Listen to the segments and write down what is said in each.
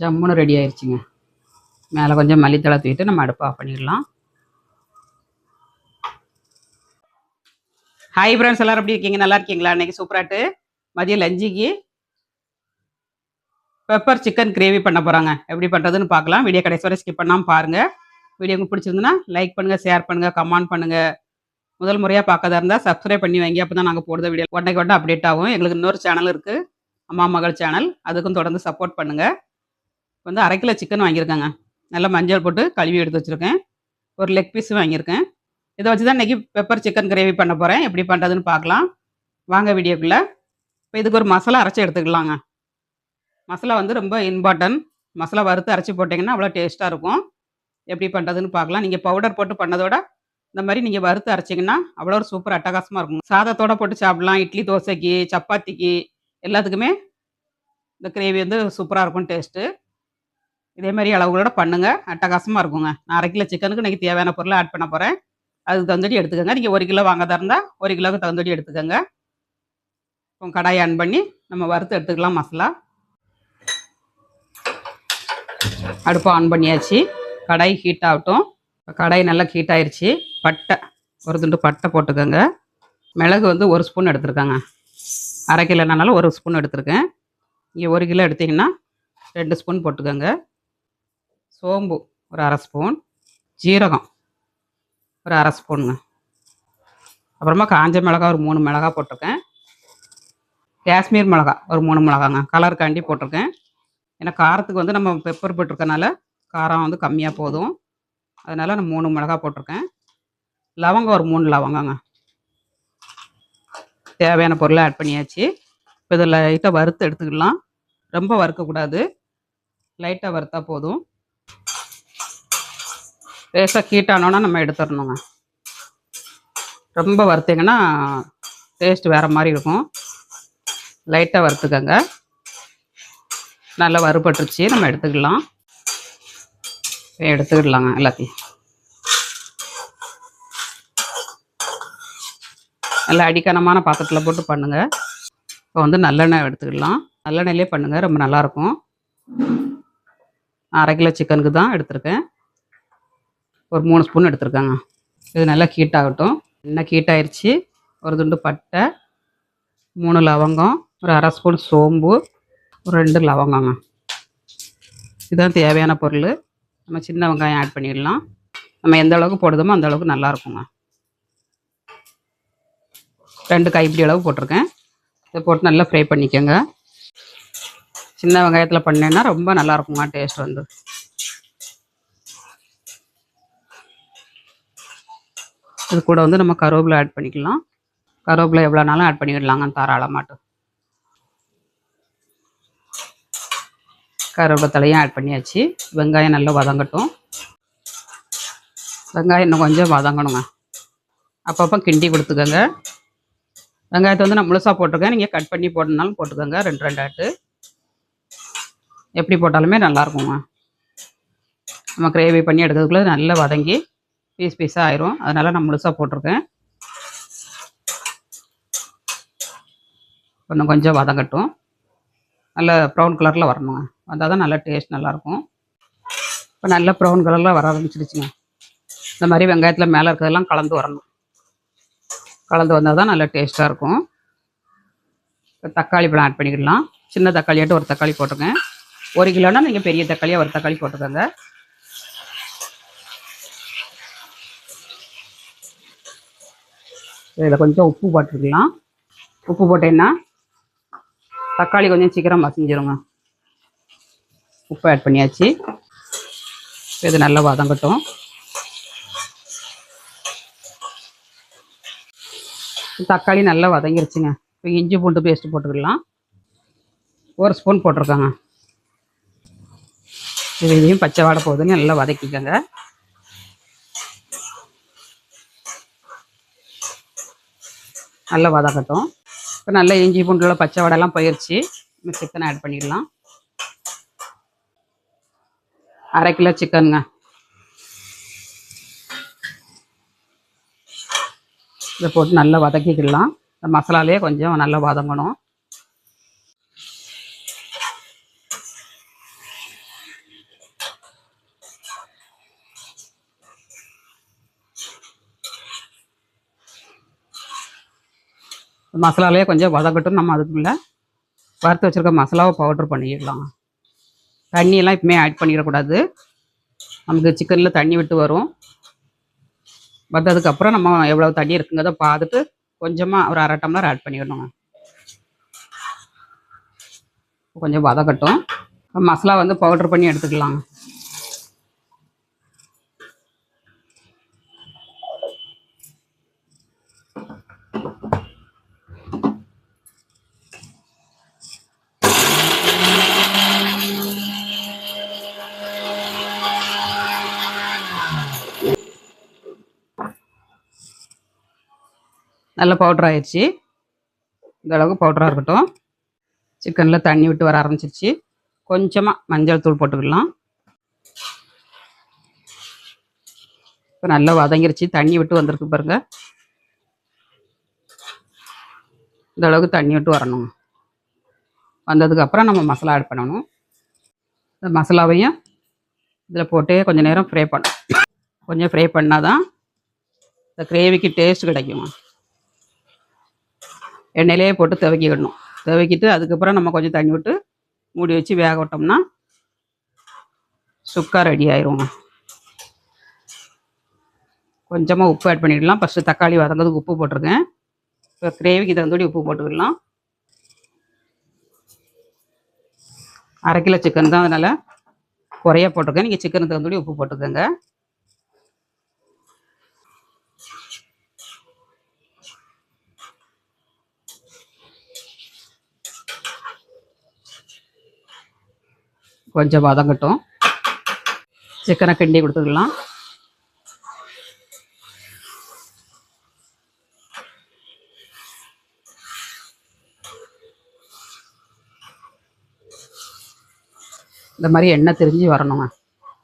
ஜம்முன்னு ரெடி ஆயிடுச்சுங்க மேலே கொஞ்சம் மல்லித்தலை தூக்கிட்டு நம்ம அடுப்பு ஆஃப் பண்ணிடலாம். ஹாய் ஃப்ரெண்ட்ஸ் எல்லாரும் எப்படி இருக்கீங்க? நல்லா இருக்கீங்களா? இன்னைக்கு சூப்பராட்டு மதியம் லஞ்சுக்கு பெப்பர் சிக்கன் கிரேவி பண்ண போகிறாங்க எப்படி பண்ணுறதுன்னு பார்க்கலாம். வீடியோ கடைசி வரை ஸ்கிப் பண்ணாமல் பாருங்கள் வீடியோ உங்களுக்கு பிடிச்சிருந்துன்னா லைக் பண்ணுங்கள் ஷேர் பண்ணுங்கள் கமெண்ட் பண்ணுங்கள் முதல் முறையாக பார்க்கறதா இருந்தால் சப்ஸ்கிரைப் பண்ணி வைங்க. அப்போ தான் நாங்கள் போடுற வீடியோ உடனே உடனே அப்டேட் ஆகும். எங்களுக்கு இன்னொரு சேனல் இருக்குது அம்மா மகள் சேனல் அதுக்கும் தொடர்ந்து சப்போர்ட் பண்ணுங்கள் வந்து அரை கிலோ சிக்கன் வாங்கியிருக்கேங்க. நல்லா மஞ்சள் போட்டு கழுவி எடுத்து வச்சுருக்கேன். ஒரு லெக் பீஸ் வாங்கியிருக்கேன். இதை வச்சு தான் இன்றைக்கி பெப்பர் சிக்கன் கிரேவி பண்ண போகிறேன் எப்படி பண்ணுறதுன்னு பார்க்கலாம். வாங்க வீடியோக்குள்ளே. இப்போ இதுக்கு ஒரு மசாலா அரைச்சி எடுத்துக்கலாங்க. மசாலா வந்து ரொம்ப இம்பார்ட்டன்ட் மசாலா வறுத்து அரைச்சி போட்டிங்கன்னா அவ்வளோ டேஸ்ட்டாக இருக்கும். எப்படி பண்ணுறதுன்னு பார்க்கலாம். நீங்கள் பவுடர் போட்டு பண்ணதோட இந்த மாதிரி நீங்கள் வறுத்து அரைச்சிங்கன்னா அவ்வளோ ஒரு சூப்பர் அட்டகாசமாக இருக்கும். சாதத்தோட போட்டு சாப்பிடலாம். இட்லி தோசைக்கு சப்பாத்திக்கு எல்லாத்துக்குமே இந்த கிரேவி வந்து சூப்பராக இருக்கும் டேஸ்ட்டு இதே மாதிரி அளவுகளோட பண்ணுங்கள் அட்டகாசமாக இருக்குங்க. நான் அரை கிலோ சிக்கனுக்கு இன்றைக்கி தேவையான பொருளை ஆட் பண்ண போகிறேன் அதுக்கு தகுந்தடி எடுத்துக்கோங்க. நீங்கள் ஒரு கிலோ வாங்கதா இருந்தால் ஒரு கிலோவுக்கு தகுந்தடி எடுத்துக்கோங்க. இப்போ கடாயை ஆன் பண்ணி நம்ம வறுத்து எடுத்துக்கலாம் மசாலா. அடுப்பை ஆன் பண்ணியாச்சு. கடாய் ஹீட் ஆகட்டும். இப்போ கடாய் நல்லா ஹீட் ஆயிடுச்சு பட்டை ஒரு துண்டு பட்டை போட்டுக்கோங்க. மிளகு வந்து ஒரு ஸ்பூன் எடுத்துருக்காங்க. அரை கிலோனாலும் ஒரு ஸ்பூன் எடுத்திருக்கேன். இங்கே ஒரு கிலோ எடுத்திங்கன்னா ரெண்டு ஸ்பூன் போட்டுக்கோங்க. சோம்பு ஒரு அரை ஸ்பூன். ஜீரகம் ஒரு அரை ஸ்பூனுங்க. அப்புறமா காஞ்ச மிளகா ஒரு மூணு மிளகா போட்டிருக்கேன். காஷ்மீர் மிளகா ஒரு மூணு மிளகாங்க கலருக்காண்டி போட்டிருக்கேன். ஏன்னா காரத்துக்கு வந்து நம்ம பெப்பர் போட்டிருக்கனால காரம் வந்து கம்மியாக போதும். அதனால் நான் மூணு மிளகா போட்டிருக்கேன். லவங்கம் ஒரு மூணு லவங்கங்க. தேவையான பொருளை ஆட் பண்ணியாச்சு. இப்போ இதில் லைட்டாக வறுத்து எடுத்துக்கலாம். ரொம்ப வறுக்கக்கூடாது. லைட்டாக வறுத்தா போதும். லேசாக ஹீட்டானோன்னா நம்ம எடுத்துடணுங்க. ரொம்ப வறுத்தீங்கன்னா டேஸ்ட் வேறு மாதிரி இருக்கும். லைட்டாக வறுத்துக்கங்க. நல்லா வறுபட்டுருச்சு நம்ம எடுத்துக்கலாம். எடுத்துக்கிடலாங்க எல்லாத்தையும். நல்லா அடிக்கனமான பாத்திரத்தில் போட்டு பண்ணுங்கள் இப்போ வந்து நல்லெண்ணெய் எடுத்துக்கலாம். நல்லெண்ணெயிலே பண்ணுங்கள் ரொம்ப நல்லாயிருக்கும் அரை கிலோ சிக்கனுக்கு தான் எடுத்திருக்கேன். ஒரு மூணு ஸ்பூன் எடுத்துருக்காங்க. இது நல்லா ஹீட் ஆகட்டும். எண்ணெய் ஹீட் ஆயிடுச்சு ஒரு துண்டு பட்டை மூணு லவங்கம் ஒரு அரை ஸ்பூன் சோம்பு ஒரு ரெண்டு லவங்கங்க. இதுதான் தேவையான பொருள். நம்ம சின்ன வெங்காயம் ஆட் பண்ணிடலாம். நம்ம எந்த அளவுக்கு போடுதோமோ அந்த அளவுக்கு நல்லாயிருக்குங்க ரெண்டு கைப்பிடி அளவு போட்டிருக்கேன். இதை போட்டு நல்லா ஃப்ரை பண்ணிக்கோங்க. சின்ன வெங்காயத்தில் பண்ணேன்னா ரொம்ப நல்லாயிருக்குங்க டேஸ்ட் வந்து. இது கூட வந்து நம்ம கருவேப்பிலை ஆட் பண்ணிக்கலாம். கருவேப்பிலை எவ்வளோனாலும் ஆட் பண்ணிக்கிடலாங்க தாராளமாட்டும் கருவேப்பிலை தலையும் ஆட் பண்ணியாச்சு. வெங்காயம் நல்லா வதங்கட்டும். வெங்காயம் இன்னும் கொஞ்சம் வதங்கணுங்க. அப்பப்போ கிண்டி கொடுத்துக்கோங்க. வெங்காயத்தை வந்து நான் முழுசாக போட்டிருக்கேன். நீங்கள் கட் பண்ணி போடணுனாலும் போட்டுக்கோங்க ரெண்டு ரெண்டு ஆட்டு. எப்படி போட்டாலுமே நல்லாயிருக்குங்க நம்ம கிரேவி பண்ணி எடுக்கிறதுக்குள்ளே நல்லா வதங்கி பீஸ் பீஸாக ஆயிரும். அதனால் நான் முழுசாக போட்டிருக்கேன். இன்னும் கொஞ்சம் வதங்கட்டும். நல்ல ப்ரௌன் கலரில் வரணுங்க. வந்தால் தான் நல்லா டேஸ்ட் நல்லாயிருக்கும் இப்போ நல்ல ப்ரௌன் கலரில் வர ஆரம்பிச்சிருச்சுங்க. இந்த மாதிரி வெங்காயத்தில் மேலே இருக்கிறதெல்லாம் கலந்து வரணும். கலந்து வந்தால் தான் நல்லா டேஸ்ட்டாக இருக்கும். இப்போ தக்காளி பழம் ஆட் பண்ணிக்கிடலாம் சின்ன தக்காளியாட்டு ஒரு தக்காளி போட்டுருங்க ஒரு கிலோனா நீங்கள் பெரிய தக்காளியாக ஒரு தக்காளி போட்டுக்கோங்க. இதில் கொஞ்சம் உப்பு போட்டுருக்கலாம் உப்பு போட்டேன்னா தக்காளி கொஞ்சம் சீக்கிரம் மசிஞ்சிருங்க உப்பு ஆட் பண்ணியாச்சு. இது நல்லா வதங்கட்டும். தக்காளி நல்லா வதங்கிருச்சுங்க. இப்போ இஞ்சி பூண்டு பேஸ்ட்டு போட்டுக்கலாம். ஒரு ஸ்பூன் போட்டிருக்காங்க. இது இதையும் பச்சை வாடை போகுதுன்னு நல்லா வதக்கிக்கோங்க. நல்லா வதக்கட்டும் இப்போ நல்லா இஞ்சி பூண்டுள்ள பச்சை வடைலாம் போயிடுச்சு சிக்கனை ஆட் பண்ணிடலாம். அரை கிலோ சிக்கனுங்க இதை போட்டு நல்லா வதக்கிக்கிடலாம் இந்த மசாலாலேயே கொஞ்சம் நல்லா வதங்கணும். மசாலாலே கொஞ்சம் வதக்கட்டும். நம்ம அதுக்குள்ளே வறுத்து வச்சுருக்க மசாலாவை பவுட்ரு பண்ணிடலாம். தண்ணியெல்லாம் இப்போமே ஆட் பண்ணிடக்கூடாது. நமக்கு சிக்கனில் தண்ணி விட்டு வரும். வந்ததுக்கப்புறம் நம்ம எவ்வளோ தண்ணி இருக்குங்கிறத பார்த்துட்டு கொஞ்சமாக ஒரு அரை டம்ளர் ஆட் பண்ணிடணுங்க. கொஞ்சம் வதக்கட்டும். மசாலா வந்து பவுட்ரு பண்ணி எடுத்துக்கலாம் நல்ல பவுட்ரு ஆயிடுச்சு இந்த அளவுக்கு பவுட்ராக இருக்கட்டும். சிக்கனில் தண்ணி விட்டு வர ஆரம்பிச்சிருச்சு. கொஞ்சமாக மஞ்சள் தூள் போட்டுக்கலாம். இப்போ நல்லா வதங்கிருச்சு. தண்ணி விட்டு வந்திருக்கு பாருங்க. இந்த அளவுக்கு தண்ணி விட்டு வரணும். வந்ததுக்கப்புறம் நம்ம மசாலா ஆட் பண்ணணும். இந்த மசாலாவையும் இதில் போட்டு கொஞ்சம் நேரம் ஃப்ரை பண்ணும் கொஞ்சம் ஃப்ரை பண்ணால் தான் இந்த கிரேவிக்கு டேஸ்ட் கிடைக்கும். எண்ணெயிலே போட்டு துவக்கிடணும். துவக்கிட்டு அதுக்கப்புறம் நம்ம கொஞ்சம் தண்ணி விட்டு மூடி வச்சு வேக விட்டோம்னா சுக்கா ரெடி ஆயிரும் கொஞ்சமாக உப்பு ஆட் பண்ணிடலாம். ஃபஸ்ட்டு தக்காளி வதங்கிறதுக்கு உப்பு போட்டிருக்கேன். இப்போ கிரேவிக்கு தகுந்தபடி உப்பு போட்டுக்கிடலாம் அரை கிலோ சிக்கன் தான் அதனால் குறைய போட்டிருக்கேன். நீங்கள் சிக்கனுக்கு தகுந்தபடி உப்பு போட்டுக்கோங்க. கொஞ்சம் வதங்கட்டும். சிக்கனை கிண்டி கொடுத்துக்கலாம். இந்த மாதிரி எண்ணெய் திரிஞ்சு வரணுங்க.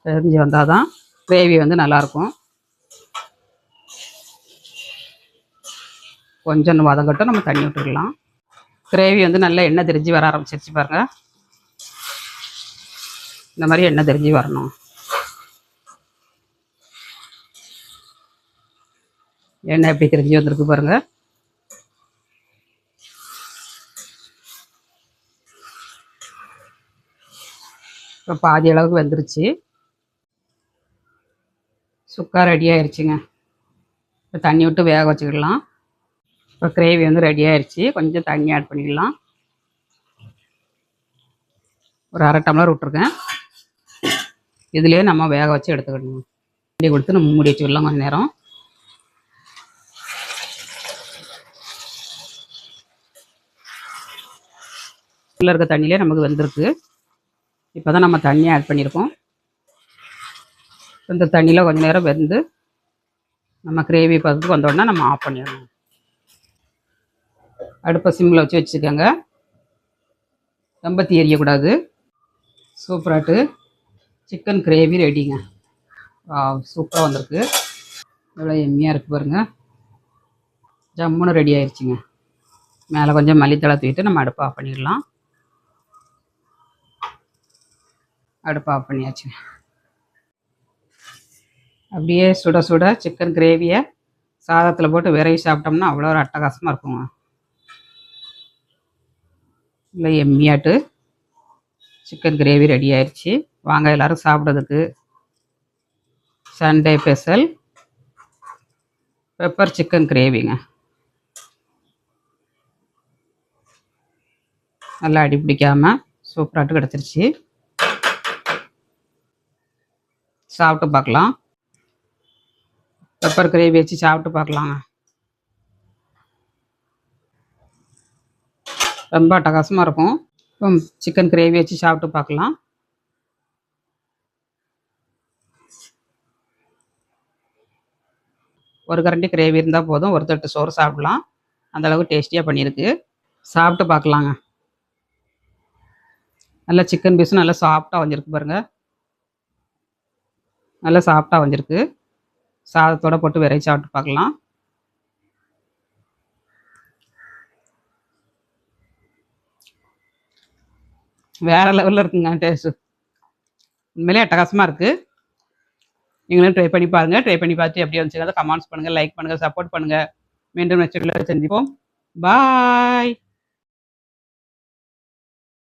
தெரிஞ்சு வந்தால் தான் கிரேவி வந்து நல்லாயிருக்கும். கொஞ்சம் வதங்கட்டும் நம்ம தண்ணி விட்டுக்கலாம். கிரேவி வந்து நல்லா எண்ணெய் திரிஞ்சு வர ஆரம்பிச்சிருச்சு பாருங்கள் இந்த மாதிரி எண்ணெய் தெரிஞ்சு வரணும். எண்ணெய் எப்படி தெரிஞ்சு வந்திருக்கு பாருங்க. இப்போ பாதி அளவுக்கு வந்துருச்சு. சுக்கா ரெடி ஆயிடுச்சுங்க இப்போ தண்ணி விட்டு வேக வச்சுக்கிடலாம். இப்போ கிரேவி வந்து ரெடி ஆயிடுச்சு கொஞ்சம் தண்ணி ஆட் பண்ணிக்கலாம் ஒரு அரை டம்ளர் விட்ருக்கேன் இதுலேயே நம்ம வேக வச்சு எடுத்துக்கணும். இப்படி கொடுத்து நம்ம மூடி வச்சுக்கலாம் கொஞ்சம் நேரம். உள்ள இருக்க தண்ணியிலே நமக்கு வந்திருக்கு. இப்போ தான் நம்ம தண்ணி ஆட் பண்ணியிருக்கோம் இந்த தண்ணியில் கொஞ்சம் நேரம் வெந்து நம்ம கிரேவி பதத்துக்கு வந்தோடனே நம்ம ஆஃப் பண்ணிடணும். அடுப்பை சிம்மில் வச்சு வச்சுக்கோங்க. ரொம்ப தீ எரியக்கூடாது. சூப்பராட்டு. Chicken gravy ரெடிங்க. சூப்பராக வந்திருக்கு. எவ்வளோ எம்மியாக இருக்குது பாருங்க. ஜம்முன்னு ரெடி ஆயிடுச்சுங்க மேலே கொஞ்சம் மல்லித்தலை தூக்கிட்டு நம்ம அடுப்பு ஆஃப் பண்ணிடலாம். அடுப்பு ஆஃப் பண்ணியாச்சுங்க அப்படியே சுட சுட சிக்கன் கிரேவியை சாதத்தில் போட்டு விரைவி சாப்பிட்டோம்னா அவ்வளோ ஒரு அட்டகாசமாக இருக்குங்க. இல்லை எம்மியாட்டு. சிக்கன் கிரேவி ரெடி ஆயிடுச்சு வாங்க எல்லாரும் சாப்பிட்றதுக்கு. Sunday special. பெப்பர் சிக்கன் கிரேவிங்க. நல்லா அடி பிடிக்காமல் சூப்பராட்டு கிடச்சிருச்சு. சாப்பிட்டு பார்க்கலாம். பெப்பர் கிரேவி வச்சு சாப்பிட்டு பார்க்கலாங்க. ரொம்ப அட்டகாசமாக இருக்கும். சிக்கன் கிரேவி வச்சு சாப்பிட்டு பார்க்கலாம். ஒரு கரண்டி கிரேவி இருந்தால் போதும் ஒரு தட்டு சோறு சாப்பிடலாம். அந்த அளவுக்கு டேஸ்டியாக பண்ணியிருக்கு. சாப்பிட்டு பார்க்கலாங்க. நல்லா சிக்கன் பீஸும் நல்லா சாஃப்டாக வந்திருக்கு பாருங்கள் நல்லா சாஃப்டாக வந்திருக்கு. சாதத்தோட போட்டு விரைச்சி சாப்பிட்டு பார்க்கலாம். வேற லெவலில் இருக்குங்க டேஸ்ட்டு உண்மையிலே அட்டகாசமாக இருக்குது நீங்களும் ட்ரை பண்ணி பாருங்கள் ட்ரை பண்ணி பார்த்து எப்படி வந்துச்சு அதை கமெண்ட்ஸ் பண்ணுங்கள் லைக் பண்ணுங்கள் சப்போர்ட் பண்ணுங்கள் மீண்டும் நச்சுள்ள சந்திப்போம். பாய்